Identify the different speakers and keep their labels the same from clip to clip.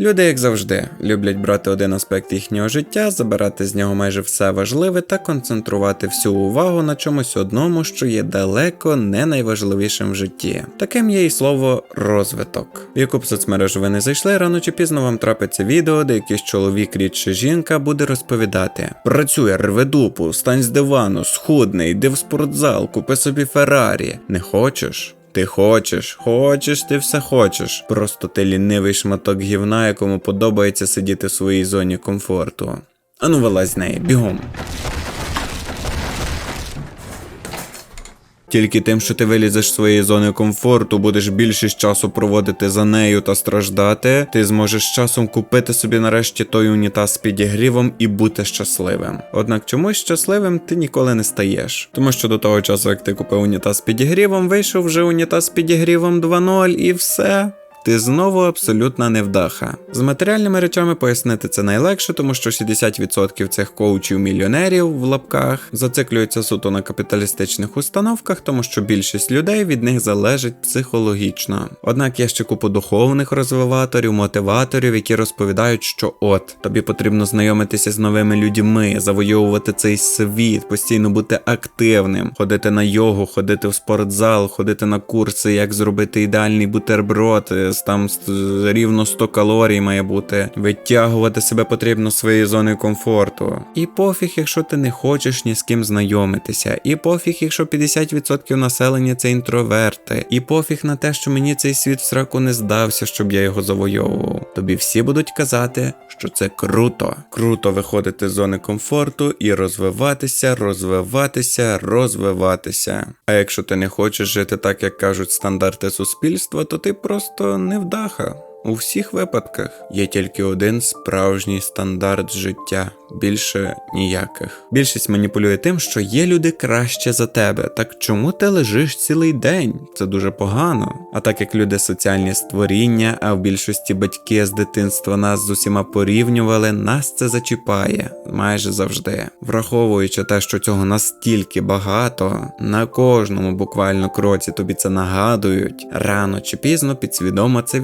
Speaker 1: Люди, як завжди, люблять брати один аспект їхнього життя, забирати з нього майже все важливе та концентрувати всю увагу на чомусь одному, що є далеко не найважливішим в житті. Таким є і слово розвиток. В яку б соцмережу ви не зайшли, рано чи пізно вам трапиться відео, де якийсь чоловік рідше жінка буде розповідати: Працюй, рве дупу, стань з дивану, схудний, йди в спортзал, купи собі Феррарі. Не хочеш? Ти хочеш, хочеш, ти все хочеш. Просто ти лінивий шматок гівна, якому подобається сидіти в своїй зоні комфорту. Ану вилазь з неї, бігом. Тільки тим, що ти вилізеш з своєї зони комфорту, будеш більшість часу проводити за нею та страждати, ти зможеш часом купити собі нарешті той унітаз з підігрівом і бути щасливим. Однак чомусь щасливим ти ніколи не стаєш. Тому що до того часу, як ти купив унітаз з підігрівом, вийшов вже унітаз з підігрівом 2.0 і все. Ти знову абсолютна невдаха. З матеріальними речами пояснити це найлегше, тому що 60% цих коучів-мільйонерів в лапках зациклюються суто на капіталістичних установках, тому що більшість людей від них залежить психологічно. Однак є ще купу духовних розвиваторів, мотиваторів, які розповідають, що от тобі потрібно знайомитися з новими людьми, завойовувати цей світ, постійно бути активним, ходити на йогу, ходити в спортзал, ходити на курси, як зробити ідеальний бутерброд. Там рівно 100 калорій має бути. Витягувати себе потрібно з своєї зони комфорту. І пофіг, якщо ти не хочеш ні з ким знайомитися. І пофіг, якщо 50% населення це інтроверти. І пофіг на те, що мені цей світ в сраку не здався, щоб я його завойовував. Тобі всі будуть казати, що це круто. Круто виходити з зони комфорту і розвиватися, розвиватися, розвиватися. А якщо ти не хочеш жити так, як кажуть стандарти суспільства, то ти просто невдаха. У всіх випадках є тільки один справжній стандарт життя, більше ніяких. Більшість маніпулює тим, що є люди краще за тебе. Так чому ти лежиш цілий день? Це дуже погано. А так як люди соціальні створіння, а в більшості батьки з дитинства нас з усіма порівнювали, нас це зачіпає майже завжди. Враховуючи те, що цього настільки багато, на кожному буквально кроці тобі це нагадують, рано чи пізно підсвідомо це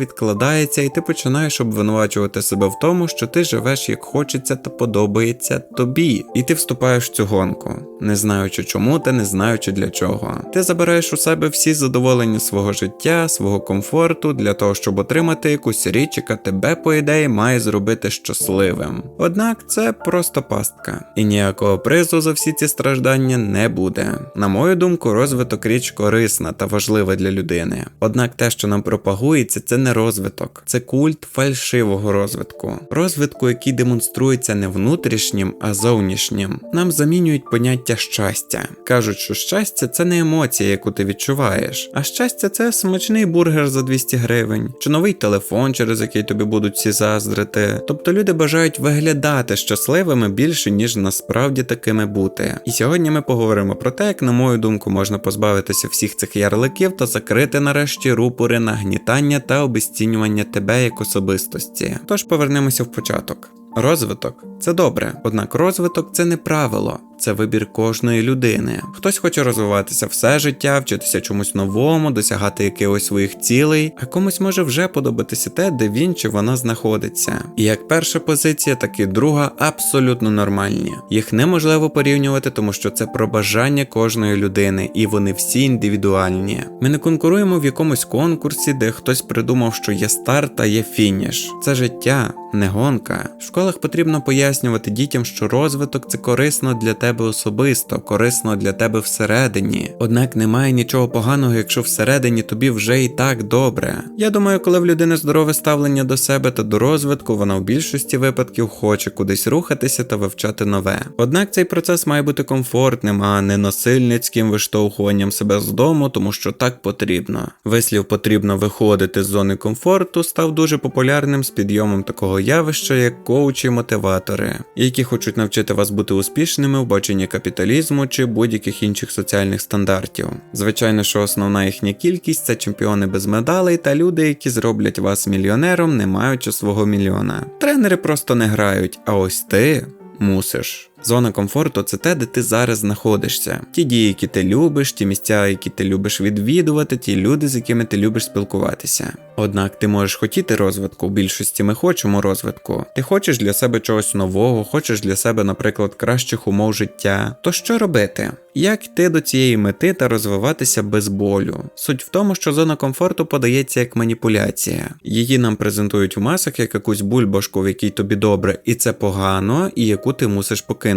Speaker 1: відкладається, і ти починаєш обвинувачувати себе в тому, що ти живеш як хочеться та подобається тобі. І ти вступаєш в цю гонку, не знаючи чому та не знаючи для чого. Ти забираєш у себе всі задоволення свого життя, свого комфорту для того, щоб отримати якусь річ, яка тебе, по ідеї, має зробити щасливим. Однак це просто пастка, і ніякого призу за всі ці страждання не буде. На мою думку, розвиток річ корисна та важлива для людини. Однак те, що нам пропагується, це не розвиток, це культ фальшивого розвитку. Розвитку, який демонструється не внутрішнім, а зовнішнім. Нам замінюють поняття щастя. Кажуть, що щастя це не емоція, яку ти відчуваєш, а щастя це смачний бургер за 200 гривень, чи новий телефон, через який тобі будуть всі заздрити. Тобто люди бажають виглядати щасливими більше, ніж насправді такими бути. І сьогодні ми поговоримо про те, як, на мою думку, можна позбавитися всіх цих ярликів та закрити нарешті рупори нагнітання та обесцінювання тебе як особистості. Тож повернемося в початок. Розвиток це добре, однак розвиток це не правило, це вибір кожної людини. Хтось хоче розвиватися все життя, вчитися чомусь новому, досягати якихось своїх цілей, а комусь може вже подобатися те, де він чи вона знаходиться. І як перша позиція, так і друга абсолютно нормальні. Їх неможливо порівнювати, тому що це про бажання кожної людини, і вони всі індивідуальні. Ми не конкуруємо в якомусь конкурсі, де хтось придумав, що є старт, а є фініш. Це життя, не гонка. В школах потрібно пояснювати дітям, що розвиток це корисно для тебе особисто, корисно для тебе всередині. Однак немає нічого поганого, якщо всередині тобі вже і так добре. Я думаю, коли в людини здорове ставлення до себе та до розвитку, вона в більшості випадків хоче кудись рухатися та вивчати нове. Однак цей процес має бути комфортним, а не насильницьким виштовхуванням себе з дому, тому що так потрібно. Вислів потрібно виходити з зони комфорту став дуже популярним з підйомом такого явища, як коучі-мотиватори, які хочуть навчити вас бути успішними в баченні капіталізму чи будь-яких інших соціальних стандартів. Звичайно, що основна їхня кількість це чемпіони без медалей та люди, які зроблять вас мільйонером, не маючи свого мільйона. Тренери просто не грають, а ось ти мусиш. Зона комфорту це те, де ти зараз знаходишся. Ті дії, які ти любиш, ті місця, які ти любиш відвідувати, ті люди, з якими ти любиш спілкуватися. Однак ти можеш хотіти розвитку, у більшості ми хочемо розвитку. Ти хочеш для себе чогось нового, хочеш для себе, наприклад, кращих умов життя. То що робити? Як йти до цієї мети та розвиватися без болю? Суть в тому, що зона комфорту подається як маніпуляція. Її нам презентують в масах як якусь бульбашку, в якій тобі добре, і це погано, і яку ти мусиш покинути.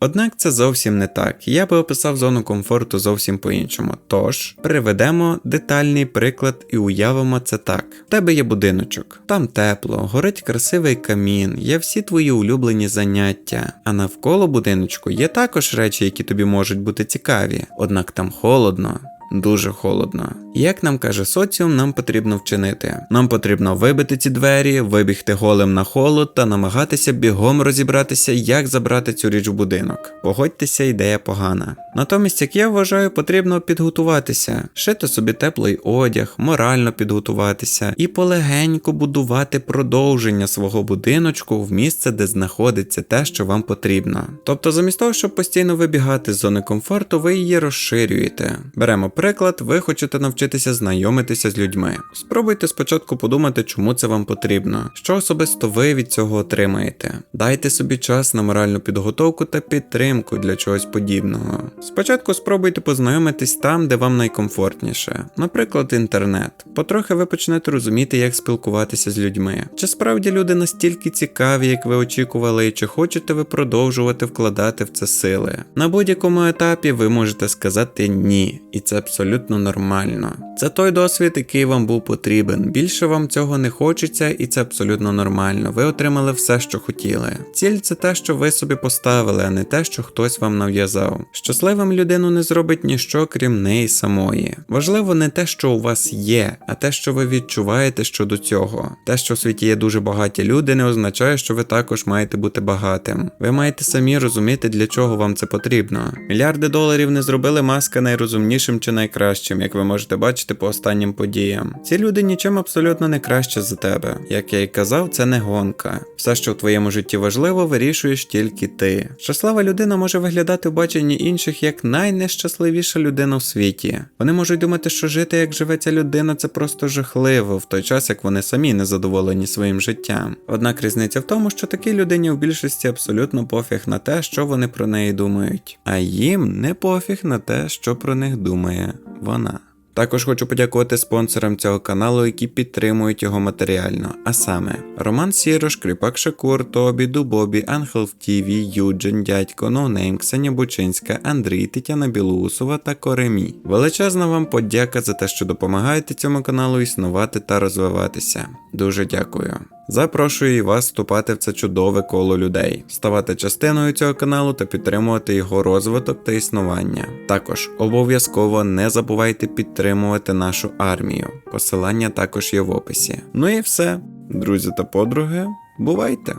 Speaker 1: Однак це зовсім не так. Я би описав зону комфорту зовсім по-іншому. Тож приведемо детальний приклад і уявимо це так: В тебе є будиночок, там тепло, горить красивий камін, є всі твої улюблені заняття. А навколо будиночку є також речі, які тобі можуть бути цікаві, однак там холодно. Дуже холодно. Як нам каже соціум, нам потрібно вчинити. Нам потрібно вибити ці двері, вибігти голим на холод та намагатися бігом розібратися, як забрати цю річ в будинок. Погодьтеся, ідея погана. Натомість, як я вважаю, потрібно підготуватися, шити собі теплий одяг, морально підготуватися і полегенько будувати продовження свого будиночку в місце, де знаходиться те, що вам потрібно. Тобто, замість того, щоб постійно вибігати з зони комфорту, ви її розширюєте. Беремо приклад, ви хочете навчитися знайомитися з людьми. Спробуйте спочатку подумати, чому це вам потрібно, що особисто ви від цього отримаєте. Дайте собі час на моральну підготовку та підтримку для чогось подібного. Спочатку спробуйте познайомитись там, де вам найкомфортніше, наприклад, інтернет. Потрохи ви почнете розуміти, як спілкуватися з людьми. Чи справді люди настільки цікаві, як ви очікували, і чи хочете ви продовжувати вкладати в це сили? На будь-якому етапі ви можете сказати ні, і це абсолютно нормально. Це той досвід, який вам був потрібен. Більше вам цього не хочеться, і це абсолютно нормально. Ви отримали все, що хотіли. Ціль це те, що ви собі поставили, а не те, що хтось вам нав'язав. Щасливим людину не зробить ніщо, крім неї самої. Важливо не те, що у вас є, а те, що ви відчуваєте щодо цього. Те, що в світі є дуже багаті люди, не означає, що ви також маєте бути багатим. Ви маєте самі розуміти, для чого вам це потрібно. Мільярди доларів не зробили маска найрозумнішим чи найкращим, як ви можете бачити по останнім подіям. Ці люди нічим абсолютно не краще за тебе. Як я й казав, це не гонка. Все, що в твоєму житті важливо, вирішуєш тільки ти. Щаслива людина може виглядати в баченні інших як найнещасливіша людина в світі. Вони можуть думати, що жити як живе ця людина, це просто жахливо, в той час як вони самі не задоволені своїм життям. Однак різниця в тому, що такій людині в більшості абсолютно пофіг на те, що вони про неї думають, а їм не пофіг на те, що про них думає вона. Також хочу подякувати спонсорам цього каналу, які підтримують його матеріально. А саме Роман Сірош, Кріпак Шакур, Тобі, Дубобі, Ангел Тіві, Юджин, Дядько, Ноунейм, Ксеня Бучинська, Андрій, Тетяна Білоусова та Коремі. Величезна вам подяка за те, що допомагаєте цьому каналу існувати та розвиватися. Дуже дякую. Запрошую вас вступати в це чудове коло людей, ставати частиною цього каналу та підтримувати його розвиток та існування. Також обов'язково не забувайте підтримувати нашу армію. Посилання також є в описі. Ну і все, друзі та подруги, бувайте!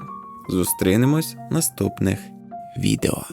Speaker 1: Зустрінемось в наступних відео.